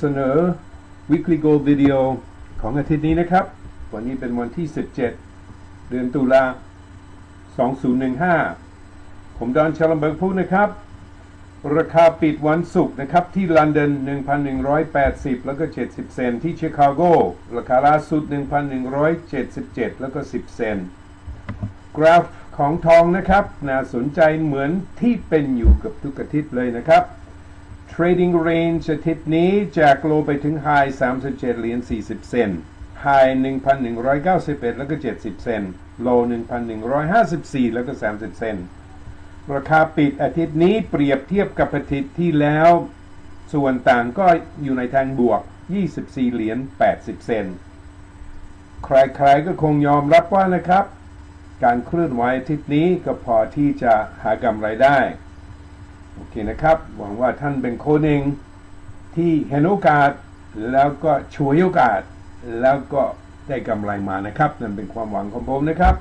เสนอ weekly goal video ของอาทิตย์นี้นะครับ วันนี้เป็นวันที่ 17 เดือนตุลา 2015 ผมดอนชลเบิร์กพูดนะครับ ราคาปิดวันศุกร์นะครับ ที่ลอนดอน 1,180 แล้วก็ 70 เซนต์ที่ชิคาโก ราคาล่าสุด 1,177 แล้วก็ 10 เซนต์กราฟของทองนะครับน่าสนใจเหมือนที่เป็นอยู่กับทุกอาทิตย์เลยนะครับ Trading Range อาทิตย์นี้จากโลไปถึง High 37 เหรียญ 40 เซนต์ High 1,191 แล้วก็ 70 เซนต์ Low 1,154 แล้วก็ 30 เซนต์ราคาปิดอาทิตย์นี้เปรียบเทียบกับอาทิตย์ที่แล้ว ส่วนต่างก็อยู่ในทางบวก 24 เหรียญ 80 เซนต์ใครๆก็คงยอมรับว่านะครับ การเคลื่อนไหวอาทิตย์นี้ก็พอที่จะหากำไรได้ โอเคนะครับ หวังว่าท่านเป็นคนหนึ่งที่เห็นโอกาส แล้วก็ช่วยโอกาส แล้วก็ได้กำไรมานะครับ นั่นเป็นความหวังของผมนะครับ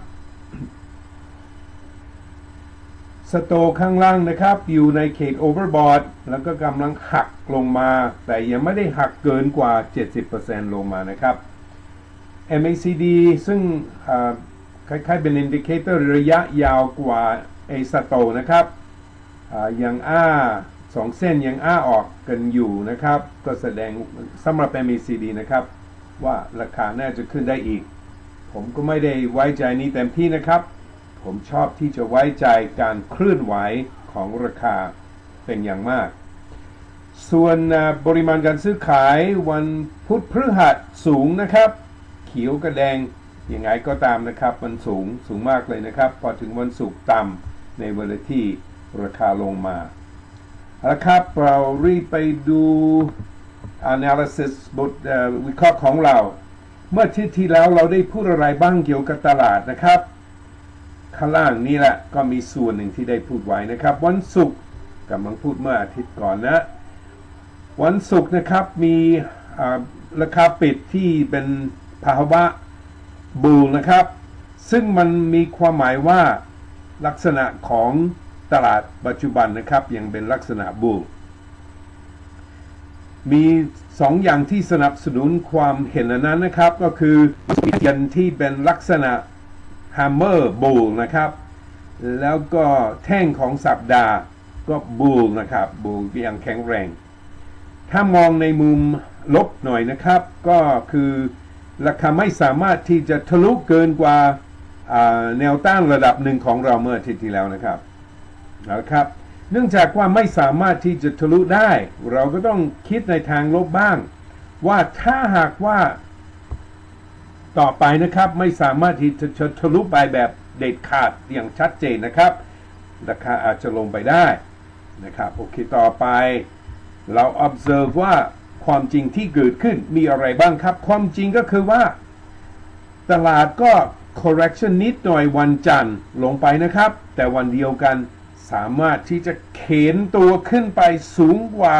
สโตข้างล่างนะครับ อยู่ในเขตโอเวอร์บอทแล้วก็กำลังหักลงมา แต่ยังไม่ได้หักเกินกว่า 70%ลงมานะครับ MACD ซึ่งคล้ายๆเป็นอินดิเคเตอร์ระยะยาวกว่าไอสโตนะครับ ยังอ้าสองเส้นยังอ้าออกกันอยู่นะครับ ก็แสดงสำหรับ MACD นะครับ ว่าราคาน่าจะขึ้นได้อีก ผมก็ไม่ได้ไว้ใจนี้เต็มที่นะครับ ผมชอบที่จะไว้ใจการเคลื่อนไหวของราคาเป็นอย่างมาก ส่วนปริมาณการซื้อขายวันพุธพฤหัสสูงนะครับ เขียวกับแดงยังไงก็ตามนะครับ มันสูงสูงมากเลยนะครับ พอถึงวันศุกร์ต่ำในเวลาที่ ราคาลงมาเอาละครับเรารีบไปดู analysis บทวิเคราะห์ของเรา เมื่ออาที่ที่แล้วเราได้พูดอะไรบ้างเกี่ยวกับตลาดนะครับ ข้างล่างนี่แหละก็มีส่วนหนึ่งที่ได้พูดไว้นะครับ วันศุกร์กำลังพูดเมื่ออาทิตย์ก่อนนะ วันศุกร์นะครับมีราคาปิดที่เป็นภาวะบูลนะครับ ซึ่งมันมีความหมายว่าลักษณะของ ตลาดปัจจุบันนะครับยังเป็นลักษณะบูลมีสองอย่างที่สนับสนุนความเห็นอนั้นนะครับ ก็คือยันที่เป็นลักษณะ Hammer Bull นะครับ แล้วก็แท่งของสัปดาห์ก็ Bull นะครับ Bull ยังแข็งแรง ถ้ามองในมุมลบหน่อยนะครับ ก็คือราคาไม่สามารถที่จะทะลุเกินกว่าอ่าแนวต้านระดับหนึ่งของเราเมื่ออาทิตย์ที่แล้วนะครับ นะครับ เนื่องจากว่าไม่สามารถที่จะทะลุได้ เราก็ต้องคิดในทางลบบ้าง ว่าถ้าหากว่าต่อไปนะครับไม่สามารถที่จะจะทะลุไปแบบเด็ดขาดอย่างชัดเจนนะครับ ราคาอาจจะลงไปได้นะครับโอเคต่อไปเรา observe ว่าความจริงที่เกิดขึ้นมีอะไรบ้างครับ ความจริงก็คือว่า ตลาดก็ correction นิดหน่อยวันจันทร์ลงไปนะครับ แต่วันเดียวกัน สามารถที่จะเข็นตัวขึ้นไปสูงกว่า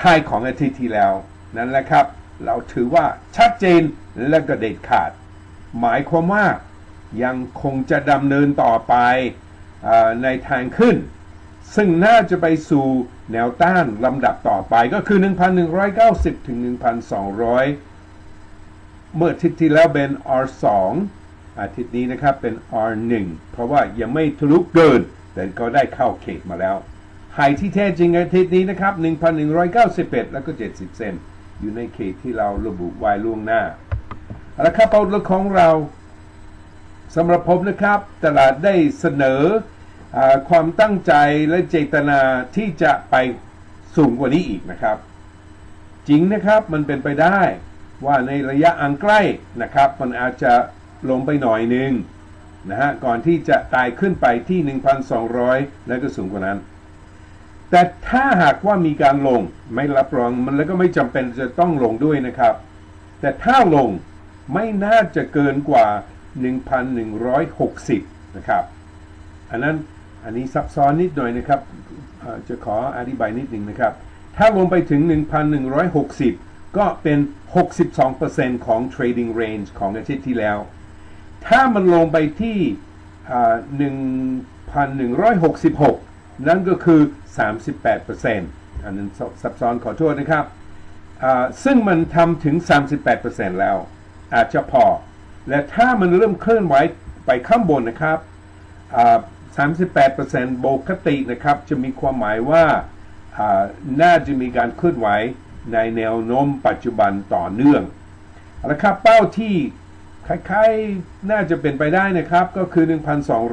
ไฮของอาทิตย์ที่แล้ว นั่นแหละครับ เราถือว่าชัดเจนและก็เด็ดขาด หมายความว่ายังคงจะดำเนินต่อไปอในทางขึ้น ซึ่งน่าจะไปสู่แนวต้านลำดับต่อไปก็คือ 1,190 ถึง 1,200 เมื่ออาทิตย์ที่แล้วเป็น R2 อาทิตย์นี้นะครับเป็น R1 เพราะว่ายังไม่ทะลุเกิน แต่ก็ได้เข้าเขตมาแล้วไฮที่แท้จริงอาทิตย์นี้นะครับ 1,191 แล้วก็ 70 เซนอยู่ในเขตที่เราระบุไว้ล่วงหน้าเอาครับเอาเรื่องของเราสำหรับผมนะครับ ตลาดได้เสนออความตั้งใจและเจตนาที่จะไปสูงกว่านี้อีกนะครับ จริงนะครับมันเป็นไปได้ว่าในระยะอันใกล้นะครับ มันอาจจะลงไปหน่อยหนึง นะฮะก่อนที่จะตายขึ้นไปที่ 1,200 แล้วก็สูงกว่านั้น แต่ถ้าหากว่ามีการลงไม่รับรองมันแล้วก็ไม่จำเป็นจะต้องลงด้วยนะครับ แต่ถ้าลงไม่น่าจะเกินกว่า 1,160 นะครับ อันนั้นอันนี้ซับซ้อนนิดหน่อยนะครับจะขออธิบายนิดหนึ่งนะครับ ถ้าลงไปถึง 1,160 ก็เป็น 62%ของ trading range ของอาทิตย์ที่แล้ว ถ้ามันลงไปที่อ่า1,166นั่นก็คือ 38%อันนั้นซับซ้อนขอโทษนะครับ ซึ่งมันทำถึง 38%แล้ว อาจจะพอ และถ้ามันเริ่มเคลื่อนไหวไปข้างบนนะครับอ่า38%ปกตินะครับ จะมีความหมายว่า น่าจะมีการเคลื่อนไหวในแนวโน้มปัจจุบันต่อเนื่องเอาละครับเป้าที่ คล้ายๆ น่าจะเป็นไปได้นะครับ ก็คือ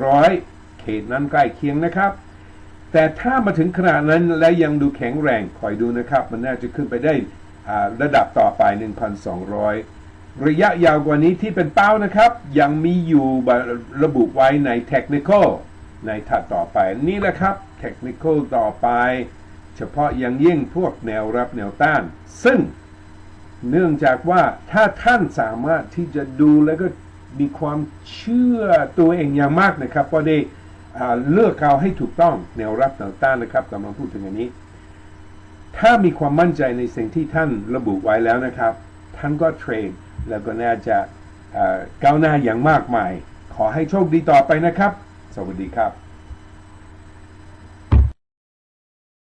1,200 เขตนั้นใกล้เคียงนะครับ แต่ถ้ามาถึงขนาดนั้นและยังดูแข็งแรงคอยดูนะครับ มันน่าจะขึ้นไปได้อ่าระดับต่อไป 1,200 ระยะยาวกว่านี้ที่เป็นเป้านะครับ ยังมีอยู่ระบุไว้ใน technical ในถัดต่อไปนี่แหละครับ technical ต่อไป เฉพาะอย่างยิ่งพวกแนวรับแนวต้าน ซึ่ง เนื่องจากว่าถ้าท่านสามารถที่จะดูแล้วก็มีความเชื่อตัวเองอย่างมากนะครับว่าได้อ่าเลือกเอาให้ถูกต้องแนวรับแนวต้านนะครับกำลังพูดถึงอันนี้ ถ้ามีความมั่นใจในสิ่งที่ท่านระบุไว้แล้วนะครับ ท่านก็เทรดแล้วก็น่าจะเก้าวหน้าอย่างมากมาย ขอให้โชคดีต่อไปนะครับ สวัสดีครับ